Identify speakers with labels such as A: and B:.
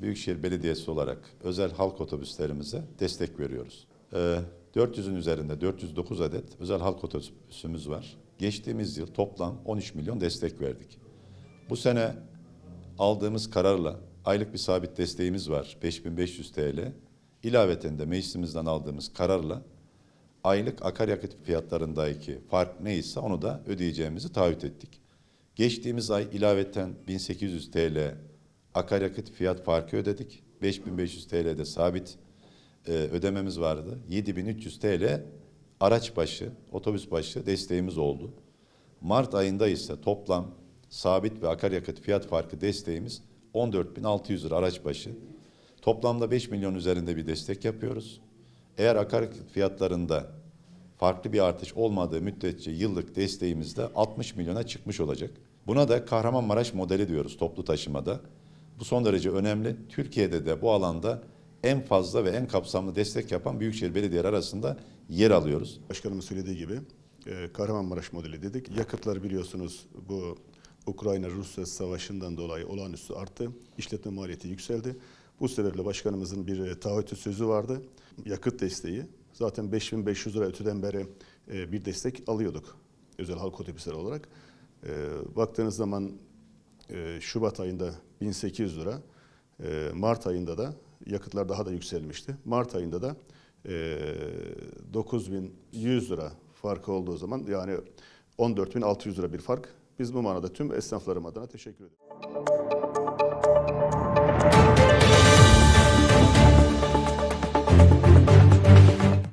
A: Büyükşehir Belediyesi olarak özel halk otobüslerimize destek veriyoruz. Ee, 400'ün üzerinde 409 adet özel halk otobüsümüz var. Geçtiğimiz yıl toplam 13 milyon destek verdik. Bu sene aldığımız kararla aylık bir sabit desteğimiz var 5500 TL. İlaveten de meclisimizden aldığımız kararla aylık akaryakıt fiyatlarındaki fark neyse onu da ödeyeceğimizi taahhüt ettik. Geçtiğimiz ay ilaveten 1800 TL akaryakıt fiyat farkı ödedik. 5500 TL'de sabit e, ödememiz vardı. 7300 TL araç başı, otobüs başı desteğimiz oldu. Mart ayında ise toplam sabit ve akaryakıt fiyat farkı desteğimiz 14.600 lira araç başı. Toplamda 5 milyon üzerinde bir destek yapıyoruz. Eğer akaryakıt fiyatlarında farklı bir artış olmadığı müddetçe yıllık desteğimiz de 60 milyona çıkmış olacak. Buna da Kahramanmaraş modeli diyoruz toplu taşımada. Bu son derece önemli. Türkiye'de de bu alanda en fazla ve en kapsamlı destek yapan büyükşehir belediyeler arasında yer alıyoruz.
B: Başkanımın söylediği gibi e, Kahramanmaraş modeli dedik. Yakıtlar biliyorsunuz bu Ukrayna-Rusya savaşından dolayı olağanüstü arttı. İşletme maliyeti yükseldi. Bu sebeple başkanımızın bir e, taahhütü sözü vardı. Yakıt desteği. Zaten 5500 lira öteden beri e, bir destek alıyorduk özel halk otobüsleri olarak. Baktığınız zaman Şubat ayında 1800 lira, e, Mart ayında da yakıtlar daha da yükselmişti. Mart ayında da e, 9100 lira farkı olduğu zaman yani 14600 lira bir fark. Biz bu manada tüm esnaflarım adına teşekkür ediyoruz.